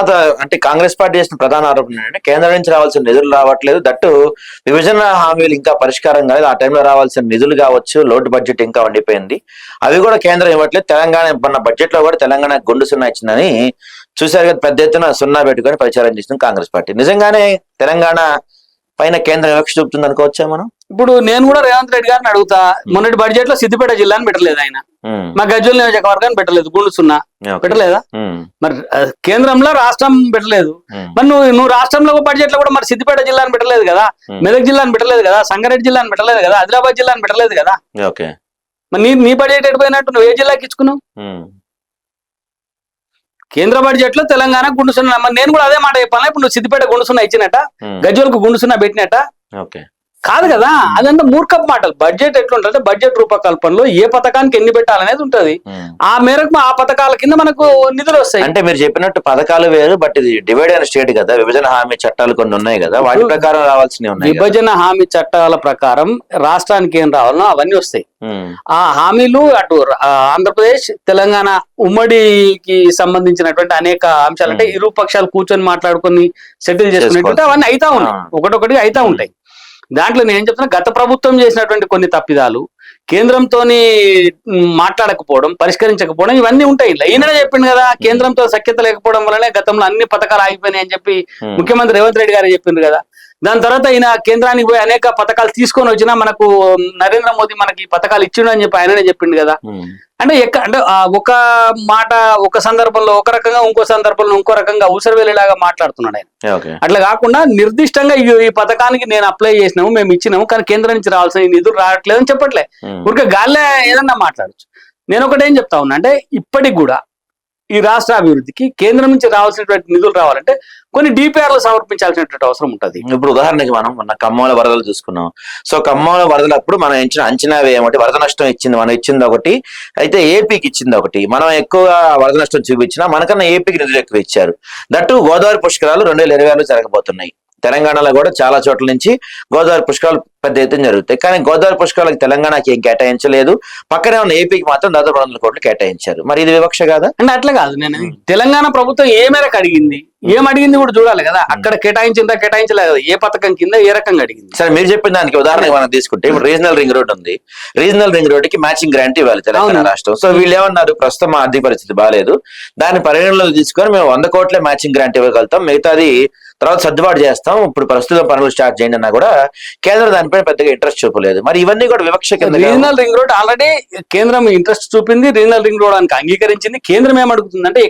తర్వాత అంటే కాంగ్రెస్ పార్టీ చేసిన ప్రధాన ఆరోపణ ఏంటంటే కేంద్రం నుంచి రావాల్సిన నిధులు రావట్లేదు. దట్టు విభజన హామీలు ఇంకా పరిష్కారం కాలేదు. ఆ టైంలో రావాల్సిన నిధులు కావచ్చు లోటు బడ్జెట్ ఇంకా ఉండిపోయింది. అవి కూడా కేంద్రం ఇవ్వట్లేదు. తెలంగాణ మన బడ్జెట్లో కూడా తెలంగాణ గుండు సున్నా ఇచ్చిందని చూశారు కదా పెద్ద ఎత్తున సున్నా పెట్టుకొని ప్రచారం చేసింది కాంగ్రెస్ పార్టీ. నిజంగానే తెలంగాణ పైన కేంద్రం వివక్ష చూపుతుంది అనుకోవచ్చా మనం? ఇప్పుడు నేను కూడా రేవంత్ రెడ్డి గారిని అడుగుతా మొన్నటి బడ్జెట్లో సిద్దిపేట జిల్లాని పెట్టలేదు ఆయన. మా గజ్వల్ నియోజకవర్గాన్ని పెట్టలేదు గుండు సున్నా. పెట్టలేదా? మరి కేంద్రంలో రాష్ట్రం పెట్టలేదు. మరి నువ్వు నువ్వు రాష్ట్రంలో బడ్జెట్లో కూడా మరి సిద్దిపేట జిల్లాని పెట్టలేదు కదా. మెదక్ జిల్లాని పెట్టలేదు కదా? సంగారెడ్డి జిల్లాని పెట్టలేదు కదా? ఆదిలాబాద్ జిల్లాని పెట్టలేదు కదా? ఓకే. మరి నీ నీ బడ్జెట్ ఎడిపోయినట్టు నువ్వు ఏ జిల్లాకి ఇచ్చుకున్నావు? కేంద్ర బడ్జెట్లో తెలంగాణ గుండు సున్నా మరి నేను కూడా అదే మాట చెప్పాను ఇప్పుడు నువ్వు సిద్దిపేట గుండు సున్నా ఇచ్చినట్ట గజ్వల్కు గుండు సున్నా పెట్టినట్ట? ఓకే. కాదు కదా? అదంతా మూర్ఖపు మాటలు. బడ్జెట్ ఎట్లుంటుంది? బడ్జెట్ రూపకల్పనలో ఏ పథకానికి ఎన్ని పెట్టాలనేది ఉంటది. ఆ మేరకు ఆ పథకాల కింద మనకు నిధులు వస్తాయి. అంటే మీరు చెప్పినట్టు పథకాలు వేరు బట్ ఇది డివైడ్ అయిన స్టేట్ కదా. విభజన హామీ చట్టాలు కొన్ని ఉన్నాయి కదా. వాటి ప్రకారం రావాల్సినవి ఉన్నాయి కదా. విభజన హామీ చట్టాల ప్రకారం రాష్ట్రానికి ఏం రావాలనో అవన్నీ వస్తాయి. ఆ హామీలు అటు ఆంధ్రప్రదేశ్ తెలంగాణ ఉమ్మడికి సంబంధించినటువంటి అనేక అంశాలు. అంటే. ఇరు పక్షాలు కూర్చొని మాట్లాడుకొని సెటిల్ చేసుకునేటువంటి. అవన్నీ అయితా ఉన్నాయి. ఒకటొకటి అయితా ఉంటాయి. దాంట్లో నేను ఏం చెప్తున్నా గత ప్రభుత్వం చేసినటువంటి కొన్ని తప్పిదాలు కేంద్రంతోని మ్, మాట్లాడకపోవడం పరిష్కరించకపోవడం ఇవన్నీ ఉంటాయి. ఈయననే చెప్పిండు కదా కేంద్రంతో సఖ్యత లేకపోవడం వల్లనే గతంలో అన్ని పథకాలు ఆగిపోయినాయి అని చెప్పి ముఖ్యమంత్రి రేవంత్ రెడ్డి గారు చెప్పిండ్రు కదా. దాని తర్వాత ఈయన కేంద్రానికి పోయి అనేక పథకాలు తీసుకొని వచ్చినా మనకు నరేంద్ర మోదీ మనకి పథకాలు ఇచ్చిండు అని చెప్పి ఆయననే చెప్పిండు కదా. అంటే ఎక్క అంటే ఒక మాట ఒక సందర్భంలో ఒక రకంగా ఇంకో సందర్భంలో ఇంకో రకంగా ఊసరవేలేలాగా మాట్లాడుతున్నాడు ఆయన. అట్లా కాకుండా నిర్దిష్టంగా ఈ పథకానికి నేను అప్లై చేసినాము మేము ఇచ్చినాము కానీ కేంద్రం నుంచి రావాల్సిన నిధులు రావట్లేదని చెప్పట్లే. ఉమ్, ఊరికే గాల్లే ఏదన్నా మాట్లాడచ్చు. నేను ఒకటి ఏం చెప్తా ఉన్నా అంటే ఇప్పటికి కూడా ఈ రాష్ట్ర అభివృద్ధికి కేంద్రం నుంచి రావాల్సినటువంటి నిధులు రావాలంటే కొన్ని డిపిఆర్లు సమర్పించాల్సినటువంటి అవసరం ఉంటుంది. ఇప్పుడు ఉదాహరణకి మనం మన ఖమ్మంలో వరదలు చూసుకున్నాం. సో ఖమ్మంలో వరదలు అప్పుడు మనం ఇచ్చిన అంచనా ఏమిటి వరద నష్టం ఇచ్చింది మనం ఇచ్చింది ఒకటి అయితే ఏపీకి ఇచ్చింది ఒకటి. మనం ఎక్కువ వరద నష్టం చూపించినా మనకన్నా ఏపీకి నిధులు ఎక్కువ ఇచ్చారు. దట్టు గోదావరి పుష్కరాలు రెండు వేల ఇరవై జరగబోతున్నాయి. తెలంగాణలో కూడా చాలా చోట్ల నుంచి గోదావరి పుష్కరాలు పెద్ద ఎత్తున జరుగుతాయి. కానీ గోదావరి పుష్కరాలకు తెలంగాణకి ఏం కేటాయించలేదు. పక్కనే ఉన్న ఏపీకి మాత్రం దాదాపు రెండు వందల కోట్లు కేటాయించారు. మరి ఇది వివక్ష కాదా? అంటే అట్లా కాదు నేను తెలంగాణ ప్రభుత్వం ఏ మేరకు అడిగింది ఏం అడిగింది కూడా చూడాలి కదా. అక్కడ కేటాయించిందా కేటాయించలేదు? ఏ పథకం కింద ఏ రకంగా అడిగింది? సరే మీరు చెప్పిన దానికి ఉదాహరణ మనం తీసుకుంటే ఇప్పుడు రీజనల్ రింగ్ రోడ్ ఉంది. రీజనల్ రింగ్ రోడ్కి మ్యాచింగ్ గ్రాంట్ ఇవ్వాలి తెలంగాణ. రాష్ట్రం. సో వీళ్ళు ఏమన్నారు? ప్రస్తుతం ఆర్థిక పరిస్థితి బాగాలేదు దాన్ని పరిగణనలో తీసుకొని మేము వంద కోట్లే మ్యాచింగ్ గ్రాంట్ ఇవ్వగలుగుతాం. మిగతాది తర్వాత సర్దుబాటు చేస్తాం. ఇప్పుడు ప్రస్తుతం పనులు స్టార్ట్ చేయండి అన్నా కూడా కేంద్రం దానిపై పెద్దగా ఇంట్రెస్ట్ చూపలేదు. మరి ఇవన్నీ కూడా వివక్ష కింద రీజనల్ రింగ్ రోడ్ ఆల్రెడీ కేంద్రం ఇంట్రెస్ట్ చూపింది. రీజనల్ రింగ్ రోడ్ అని అంగీకరించింది. కేంద్రం ఏమడుగుతుందంటే